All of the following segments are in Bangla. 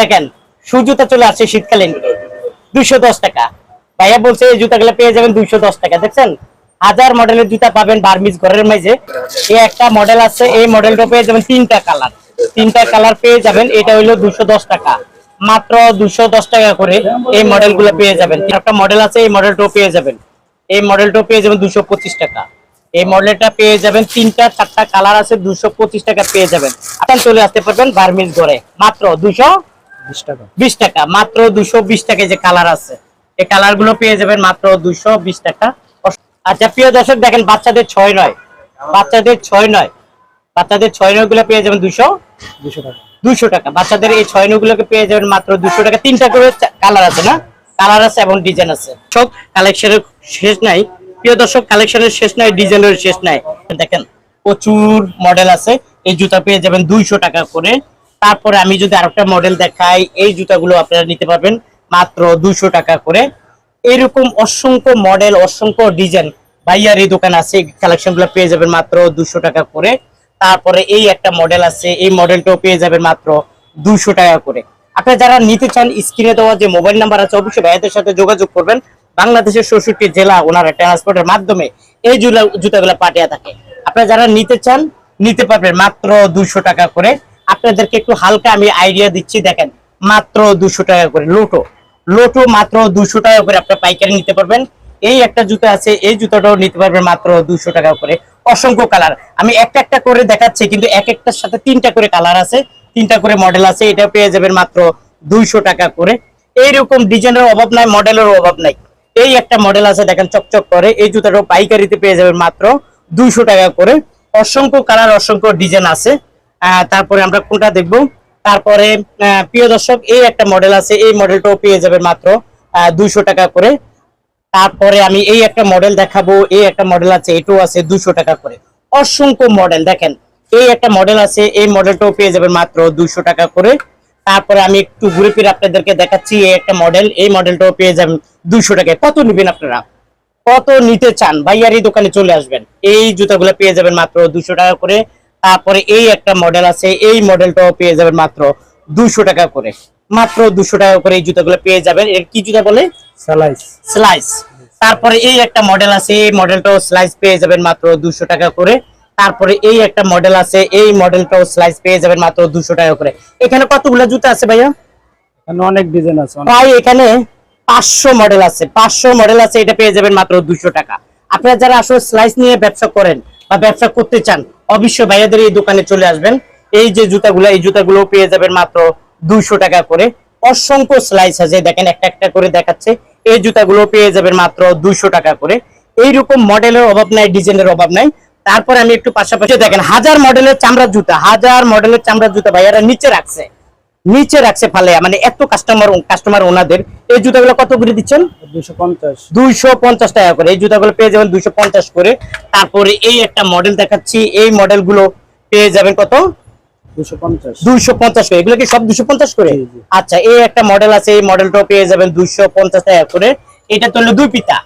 দেখেন, সুজুতা চলে আসছে শীতকালীন, দুইশো দশ টাকা। ভাইয়া বলছে, এই জুতাগুলো পেয়ে যাবেন দুইশো দশ টাকা। দেখছেন? হাজার মডেলের জুতা পাবেন বার্মিজ ঘরের মাঝে। এই একটা মডেল আছে, এই মডেলটা পেয়ে যাবেন তিনটা কালার তিনটা কালার পেয়ে যাবেন, এটা হইল দুশো দশ টাকা। মাত্র দুশো দশ টাকা করে এই মডেলগুলো পেয়ে যাবেন। একটা মডেল আছে, এই মডেলটাও পেয়ে যাবেন। এই মডেলটাও পেয়ে যাবেন দুশো পঁচিশ টাকা। এই মডেলটা পেয়ে যাবেন তিনটা, চারটা কালার আছে দুশো পঁচিশ টাকা পেয়ে যাবেন। আপনার চলে আসতে পারবেন বার্মিজ ঘরে। মাত্র দুশো টাকা। বিশ টাকা মাত্র দুশো বিশ টাকা যে কালার আছে। এই কালারগুলো পেয়ে যাবেন মাত্র দুশো বিশ টাকা। আচ্ছা প্রিয় দর্শক দেখেন বাচ্চাদের ছয় নয়। বাচ্চাদের ছয় নয়। বাচ্চাদের ছয় নয়গুলো পেয়ে যাবেন দুশো দুশো টাকা। দুশো টাকা। বাচ্চাদের এই ছয় নয় গুলোকে পেয়ে যাবেন মাত্র দুশো টাকা। তিনটা করে কালার আছে না? কালার আছে এবং ডিজাইন আছে। সব কালেকশনের শেষ নাই। প্রিয় দর্শক কালেকশনের শেষ নাই ডিজাইনের শেষ নাই। দেখেন প্রচুর মডেল আছে। এই জুতা পেয়ে যাবেন দুইশো টাকা করে। তারপরে আমি যদি আরেকটা মডেল দেখাই, এই জুতাগুলো আপনারা নিতে পারবেন মাত্র দুইশো টাকা করে। এরকম অসংখ্য মডেল অসংখ্য ডিজাইন ভাইয়ার এই দোকান আছে কালেকশনগুলো পেয়ে যাবেন মাত্র দুশো টাকা করে। তারপরে এই একটা মডেল আছে, এই মডেলটাও পেয়ে যাবেন মাত্র দুশো টাকা করে। আপনারা যারা নিতে চান, স্ক্রিনে দেওয়া যে মোবাইল নাম্বার আছে, অবশ্যই ভাইয়াদের সাথে যোগাযোগ করবেন। বাংলাদেশের ষষ্ঠটি জেলা, ওনারা ট্রান্সপোর্টের মাধ্যমে এই জুতাগুলো পাঠিয়ে থাকে। আপনারা যারা নিতে চান, নিতে পারবেন মাত্র দুশো টাকা করে। আপনাদেরকে একটু হালকা আমি আইডিয়া দিচ্ছি, দেখেন, মাত্র দুশো টাকা করে লোটো। লোটো মাত্র দুশো টাকা করে আপনার পাইকারি নিতে পারবেন। এই একটা জুতা আছে, এই জুতাটাও নিতে পারবেন মাত্র দুশো টাকা করে। অসংখ্য কালার আমি একটা একটা করে দেখাচ্ছি, কিন্তু এক একটার সাথে তিনটা করে কালার আছে, তিনটা করে মডেল আছে এটা পেয়ে যাবেন মাত্র দুইশো টাকা করে। এইরকম ডিজাইনের অভাব নাই মডেলের অভাব নাই। এই একটা মডেল আছে, দেখেন, চকচক করে। এই জুতাটাও পাইকারিতে পেয়ে যাবেন মাত্র দুইশো টাকা করে। অসংখ্য কালার অসংখ্য ডিজাইন আছে। তারপরে আমরা কোনটা দেখব? তারপরে প্রিয় দর্শক, এই একটা মডেল আছে, এই মডেলটাও পেয়ে যাবেন মাত্র দুইশো টাকা করে। তারপরে আমি এই একটা মডেল দেখাবো, এই একটা মডেল আছে, এটাও আছে দুশো টাকা করে। অসংখ্য মডেল দেখেন, এই একটা মডেল আছে, এই মডেলটাও পেয়ে যাবেন মাত্র দুশো টাকা করে। তারপরে আমি একটু ঘুরে ফিরে আপনাদেরকে দেখাচ্ছি, এই একটা মডেল এই মডেলটাও পেয়ে যাবেন দুশো টাকায়। কত নেবেন আপনারা? কত নিতে চান? ভাইয়ার এই দোকানে চলে আসবেন। এই জুতাগুলো পেয়ে যাবেন মাত্র দুশো টাকা করে। তারপরে এই একটা মডেল আছে এই মডেলটাও পেয়ে যাবেন মাত্র দুশো টাকা করে। মাত্র দুশো টাকা করে এই জুতাগুলো পেয়ে যাবেন। এর কি জুতা বলে? স্লাইস তারপরে এই একটা মডেল আছে এই মডেলটাও স্লাইস পেয়ে যাবেন মাত্র দুশো টাকা করে। তারপরে এই একটা মডেল আছে এই মডেলটাও স্লাইস পেয়ে যাবেন মাত্র দুশো টাকা করে। এখানে কতগুলো জুতা আছে ভাইয়া? অনেক ডিজাইন আছে প্রায় এখানে পাঁচশো মডেল আছে পাঁচশো মডেল আছে এটা পেয়ে যাবেন মাত্র দুশো টাকা। আপনারা যারা আসলে স্লাইস নিয়ে ব্যবসা করেন বা ব্যবসা করতে চান অবশ্যই ভাইয়াদের এই দোকানে চলে আসবেন। এই যে জুতাগুলো, এই জুতাগুলো পেয়ে যাবেন মাত্র দুইশো টাকা করে। অসংখ্য স্লাইস আছে দেখেন একটা একটা করে দেখাচ্ছে। এই জুতাগুলো পেয়ে যাবেন মাত্র দুইশো টাকা করে। এইরকম মডেলের অভাব নাই ডিজাইনের অভাব নাই। তারপরে আমি একটু পাশাপাশি দেখেন, হাজার মডেলের চামড়ার জুতা, হাজার মডেলের চামড়ার জুতা ভাইয়ারা নিচে রাখছে। নিচে রাখছে ফালে মানে এত কাস্টমার কাস্টমার ওনাদের এই জুতাগুলো কত করে দিচ্ছেন? দুইশো পঞ্চাশ। টাকা করে। এই জুতাগুলো পেয়ে যাবেন দুইশো পঞ্চাশ করে। তারপরে এই একটা মডেল দেখাচ্ছি এই মডেলগুলো পেয়ে যাবেন কত? দুইশো পঞ্চাশ। করে। এগুলো কি সব দুশো পঞ্চাশ করে। আচ্ছা এই একটা মডেল আছে এই মডেলটাও পেয়ে যাবেন দুইশো পঞ্চাশ টাকা করে। এটা তো হলো দুই পিতা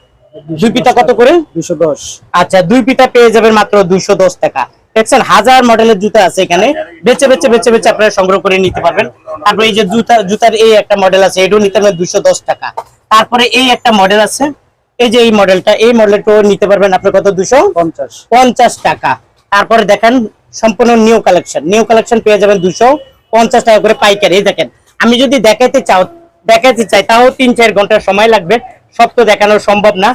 দুই পিতা কত করে? দুশো দশ। আচ্ছা দুই পিতা পেয়ে যাবেন মাত্র দুইশো দশ টাকা। দেখছেন হাজার মডেলের জুতা আছে এখানে। বেছে বেছে বেছে বেছে আপনারা সংগ্রহ করে নিতে পারবেন। তারপরে এই যে জুতা জুতার এই একটা মডেল আছে এটাও নিতে পারবেন দশ টাকা। তারপরে এই একটা মডেল আছে এই যে এই মডেলটা এই মডেলটাও নিতে পারবেন আপনার কত দুশো পঞ্চাশ। পঞ্চাশ টাকা। তারপরে দেখেন সম্পূর্ণ নিউ কালেকশন নিউ কালেকশন পেয়ে যাবেন দুশো পঞ্চাশ টাকা করে পাইকারি। দেখেন আমি যদি দেখাতে চাও দেখাইতে চাই তাও তিন চার ঘণ্টার সময় লাগবে। সব তো দেখানো সম্ভব না।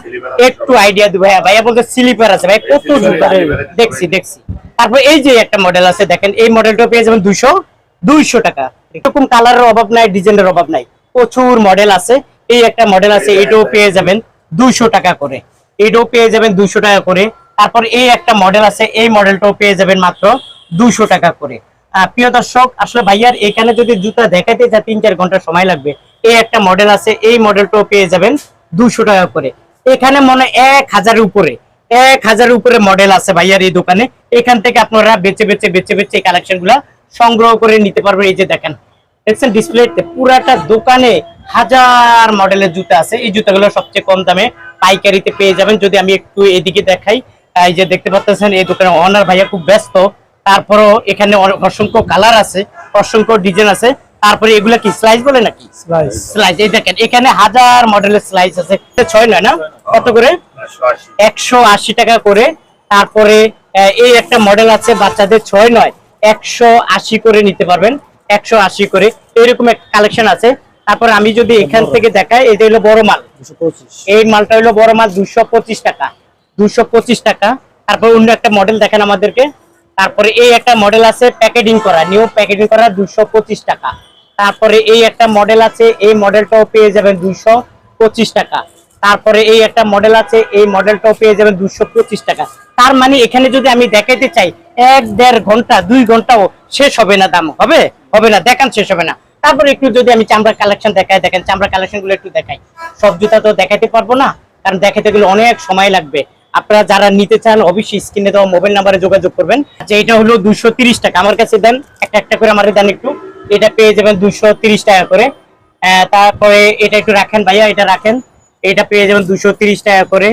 একটু আইডিয়া দিব। ভাইয়া ভাইয়া বলতে স্লিপার আছে। ভাই কত দেখছি দেখছি। তারপর এই যে একটা মডেল আছে দেখেন এই মডেলটা পেয়ে যাবেন দুশো দুইশো টাকা। এরকম কালারের অভাব নাই ডিজাইনের অভাব নাই। প্রচুর মডেল আছে। এই একটা মডেল আছে এটাও পেয়ে যাবেন দুইশো টাকা করে। এটাও পেয়ে যাবেন দুইশো টাকা করে। তারপর এই একটা মডেল আছে এই মডেলটাও পেয়ে যাবেন মাত্র দুইশো টাকা করে। আহ, প্রিয় দর্শক আসলে ভাইয়ার এখানে যদি জুতা দেখাতে যা তিন চার ঘণ্টা সময় লাগবে। এই একটা মডেল আছে এই মডেলটাও পেয়ে যাবেন দুশো টাকা করে। এখানে মনে এক হাজার উপরে। এক হাজার উপরে মডেল আছে ভাইয়ার এই দোকানে। এখান থেকে আপনারা বেছে বেছে বেছে বেছে কালেকশনগুলা সংগ্রহ করে নিতে পারবেন। এই যে দেখেন, দেখছেন ডিসপ্লেতে পুরাটা দোকানে হাজার মডেলের জুতা আছে। এই জুতাগুলো সবচেয়ে কম দামে পাইকারিতে পেয়ে যাবেন। যদি আমি একটু এদিকে দেখাই, এই যে দেখতে পাচ্ছেন, এই দোকানে অনার ভাইয়া খুব ব্যস্ত। তারপরও এখানে অসংখ্য কালার আছে, অসংখ্য ডিজাইন আছে। তারপরে এগুলা কি স্লাইস বলে নাকি? স্লাইস এই দেখেন এখানে হাজার মডেলের স্লাইস আছে। ছয় নয় না? কত করে? একশো আশি। টাকা করে। তারপরে এই একটা মডেল আছে বাচ্চাদের ছয় নয়। একশো আশি করে নিতে পারবেন। একশো আশি করে। এরকম একটা কালেকশন আছে। তারপর আমি যদি এখান থেকে দেখাই এটা হলো বড় মাল। এই মালটা হলো বড় মাল দুশো পঁচিশ টাকা। দুশো পঁচিশ টাকা। তারপর অন্য একটা মডেল দেখেন আমাদেরকে। তারপরে এই একটা মডেল আছে প্যাকেটিং করা নিউ প্যাকেটিং করা দুশো পঁচিশ টাকা। তারপরে এই একটা মডেল আছে, এই মডেলটাও পেয়ে যাবেন দুশো পঁচিশ টাকা। তারপরে এই একটা মডেল আছে, এই মডেলটাও পেয়ে যাবেন দুশো পঁচিশ টাকা। তার মানে এখানে যদি আমি দেখাইতে চাই, এক, দেড় ঘণ্টা, দুই ঘন্টাও শেষ হবে না দাম। হবে? হবে না, দেখান শেষ হবে না। তারপরে একটু যদি আমি চামড়া কালেকশন দেখাই, দেখেন চামড়া কালেকশনগুলো একটু দেখাই। সব জুতা তো দেখাইতে পারব না, কারণ দেখাতে গেলে অনেক সময় লাগবে। আপনারা যারা নিতে চান অবশ্যই স্ক্রিনে দেওয়া মোবাইল নাম্বারে যোগাযোগ করবেন। আচ্ছা এটা হলো দুশো টাকা। আমার কাছে দেন একটা একটা করে আমার দেন একটু। এটা পেয়ে যাবেন দুশো টাকা করে। তারপরে এটা একটু রাখেন ভাইয়া এটা রাখেন। এটা পেয়ে যাবেন দুশো টাকা করে।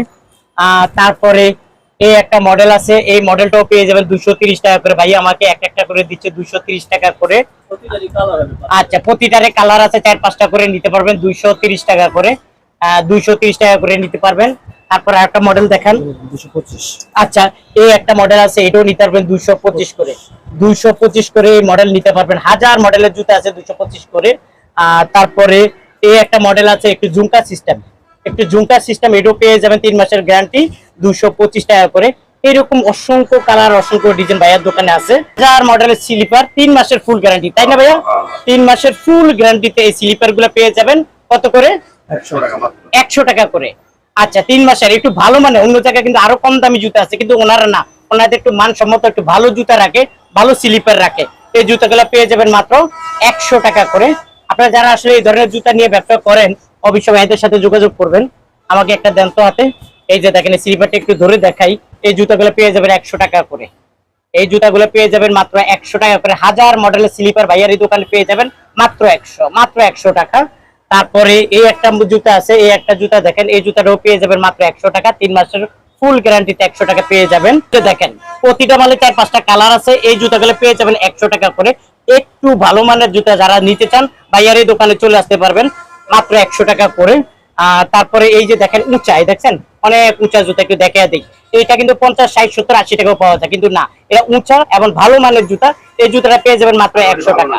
তারপরে এই একটা মডেল আছে এই মডেলটাও পেয়ে যাবেন দুশো তিরিশ টাকা করে। ভাইয়া আমাকে এক একটা করে দিচ্ছে দুশো তিরিশ টাকা করে। আচ্ছা প্রতিটারে কালার আছে চার পাঁচটা করে নিতে পারবেন দুইশো তিরিশ টাকা করে। দুইশো তিরিশ টাকা করে নিতে পারবেন। তারপর একটা মডেল দেখান। দুশো পঁচিশ। আচ্ছা এই একটা মডেল আছে এটাও নিতে পারবেন দুইশো পঁচিশ করে। দুইশো পঁচিশ করে এই মডেল নিতে পারবেন। হাজার মডেলের জুতা আছে দুইশো পঁচিশ করে। আর তারপরে এই একটা মডেল আছে একটু ঝুমকা সিস্টেম একটু ঝুমকা সিস্টেম এটাও পেয়ে যাবেন তিন মাসের গ্যারান্টি দুইশো পঁচিশ টাকা করে। এরকম অসংখ্য কালার অসংখ্য ডিজাইন ভাইয়ার দোকানে আছে। হাজার মডেলের স্লিপার তিন মাসের ফুল গ্যারান্টি তাই না ভাইয়া? তিন মাসের ফুল গ্যারান্টিতে এই স্লিপারগুলো পেয়ে যাবেন। কত করে? একশো টাকা করে। আচ্ছা তিন মাসের, একটু ভালো মানে অন্য জায়গায় কিন্তু আরও কম দামি জুতা আছে, কিন্তু ওনারা না, ওনাদের একটু মানসম্মত একটু ভালো জুতা রাখে, ভালো স্লিপার রাখে। এই জুতাগুলো পেয়ে যাবেন মাত্র একশো টাকা করে। আপনারা যারা আসলে এই ধরনের জুতা নিয়ে ব্যবসা করেন, অবশ্যই ভাইদের সাথে যোগাযোগ করবেন। আমাকে একটা দেন তো হাতে। এই যে দেখেন স্লিপারটা একটু ধরে দেখাই। এই জুতাগুলো পেয়ে যাবেন একশো টাকা করে। এই জুতাগুলো পেয়ে যাবেন মাত্র একশো টাকা করে। হাজার মডেলের স্লিপার ভাইয়ার এই দোকানে পেয়ে যাবেন মাত্র একশো মাত্র একশো টাকা। তারপরে এই একটা জুতা আছে, এই একটা জুতা দেখেন, এই জুতাটাও পেয়ে যাবেন মাত্র একশো টাকা, তিন মাসের ফুল গ্যারান্টিতে একশো টাকা পেয়ে যাবেন। দেখেন, প্রতিটা মালে চার পাঁচটা কালার আছে, এই জুতাগুলো পেয়ে যাবেন একশো টাকা করে। একটু ভালো মানের জুতা যারা নিতে চান ভাইয়ার এই দোকানে চলে আসতে পারবেন, মাত্র একশো টাকা করে। তারপরে এই যে দেখেন উঁচা এই দেখছেন? অনেক উঁচা জুতা একটু দেখে দিই। এইটা কিন্তু পঞ্চাশ, ষাট, সত্তর, আশি টাকাও পাওয়া যায়, কিন্তু না, এটা উঁচা এবং ভালো মানের জুতা এই জুতাটা পেয়ে যাবেন মাত্র একশো টাকা।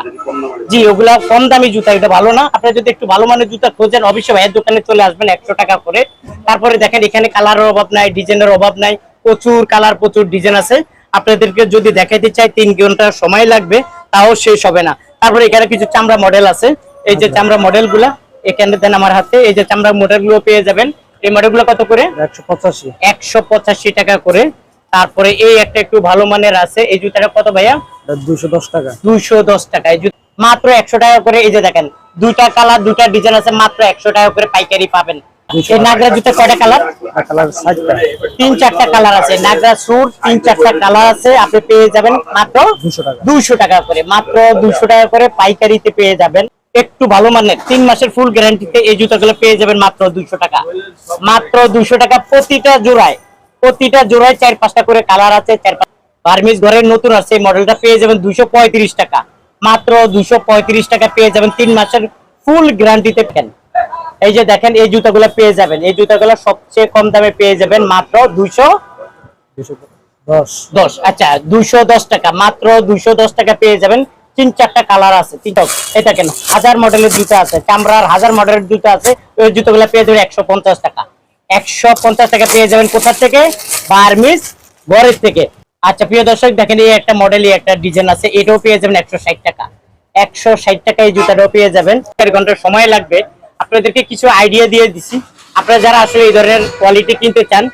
জি ওগুলা কম দামি জুতা এটা ভালো না। আপনারা যদি একটু ভালো মানের জুতা খোঁজেন অবশ্যই ভাইয়ের দোকানে চলে আসবেন একশো টাকা করে। তারপরে দেখেন এখানে কালারের অভাব নাই ডিজাইনের অভাব নাই প্রচুর কালার প্রচুর ডিজাইন আছে। আপনাদেরকে যদি দেখাইতে চাই তিন ঘণ্টা সময় লাগবে তাও শেষ হবে না। তারপরে এখানে কিছু চামড়া মডেল আছে। এই যে চামড়া মডেলগুলা এখানে দেন আমার হাতে এই যে চামড়া মডেলগুলো পেয়ে যাবেন। এই মডেলগুলো কত করে? একশো পঁচাশি। একশো পঁচাশি টাকা করে। তারপরে এই একটা একটু ভালো মানের আছে। এই জুতাটা কত ভাইয়া? দুশো দশ টাকা। দুইশো দশ টাকা। এই জুতো মাত্র একশো টাকা করে এই যে দেখেন দুইটা কালার দুইটা ডিজাইন আছে মাত্র একশো টাকা করে পাইকারি পাবেন। এই নাগরা জুতো কয়টা কালার? কালার তিন চারটা কালার আছে। নাগরা তিন চারটা কালার আছে আপনি পেয়ে যাবেন মাত্র দুশো টাকা। দুইশো টাকা করে। মাত্র দুইশো টাকা করে পাইকারিতে পেয়ে যাবেন। একটু ভালো মানের তিন মাসের ফুল গ্যারান্টিতে এই জুতাগুলো পেয়ে যাবেন মাত্র দুইশো টাকা। মাত্র দুইশো টাকা প্রতিটা জোড়ায়। প্রতিটা জোড়ায় চার পাঁচটা করে কালার আছে চার পাঁচ বার্মিস ঘরের নতুন আছে মডেলটা পেয়ে যাবেন পঁয়ত্রিশ টাকা। মাত্র পঁয়ত্রিশ টাকা পেয়ে যাবেন তিন মাসের ফুল গ্যারান্টিতে পেন। এই যে দেখেন এই জুতাগুলো পেয়ে যাবেন। এই জুতাগুলো সবচেয়ে কম দামে পেয়ে যাবেন মাত্র দুশো দশ। দশ। আচ্ছা দুইশো দশ টাকা। মাত্র দুইশো দশ টাকা পেয়ে যাবেন। তিন চারটা কালার আছে তিনটা এটা কেন হাজার মডেলের জুতা আছে চামড়ার হাজার মডেলের জুতা আছে ওই জুতোগুলো পেয়ে যাবেন একশো পঞ্চাশ টাকা। একশো পঞ্চাশ টাকা পেয়ে যাবেন কোথা থেকে? বার্মিস ঘরের থেকে। আচ্ছা প্রিয় দর্শক, দেখেন এই একটা মডেলই একটা ডিজাইন আছে। এটাও পেয়ে যাবেন একশো ষাট টাকা। একশো ষাট টাকা এই জুতাটাও পেয়ে যাবেন। চার ঘণ্টা সময় লাগবে। আপনাদেরকে কিছু আইডিয়া দিয়ে দিছি। আপনারা যারা আসলে এই ধরনের কোয়ালিটি কিনতে চান,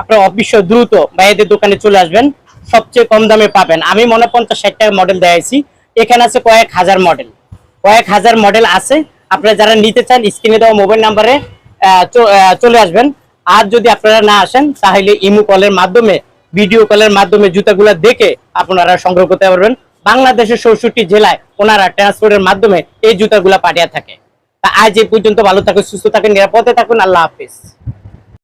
আপনারা অবশ্য দ্রুত ভাইয়াদের দোকানে চলে আসবেন। সবচেয়ে কম দামে পাবেন। আমি মনে পঞ্চাশ ষাট টাকা মডেল দেখাইছি। এখানে আছে কয়েক হাজার মডেল কয়েক হাজার মডেল আছে। আপনারা যারা নিতে চান স্ক্রিনে দেওয়া মোবাইল নাম্বারে চলে আসবেন। আর যদি আপনারা না আসেন, তাহলে ইমু কলের মাধ্যমে, ভিডিও কলের মাধ্যমে জুতাগুলো দেখে আপনারা সংগ্রহ করতে পারবেন। বাংলাদেশের চৌষট্টি জেলায় ওনারা ট্রান্সপোর্টের মাধ্যমে এই জুতাগুলা পাঠিয়ে থাকে। তা আজ এই পর্যন্ত ভালো থাকুন, সুস্থ থাকেন, নিরাপদে থাকুন। আল্লাহ হাফিজ।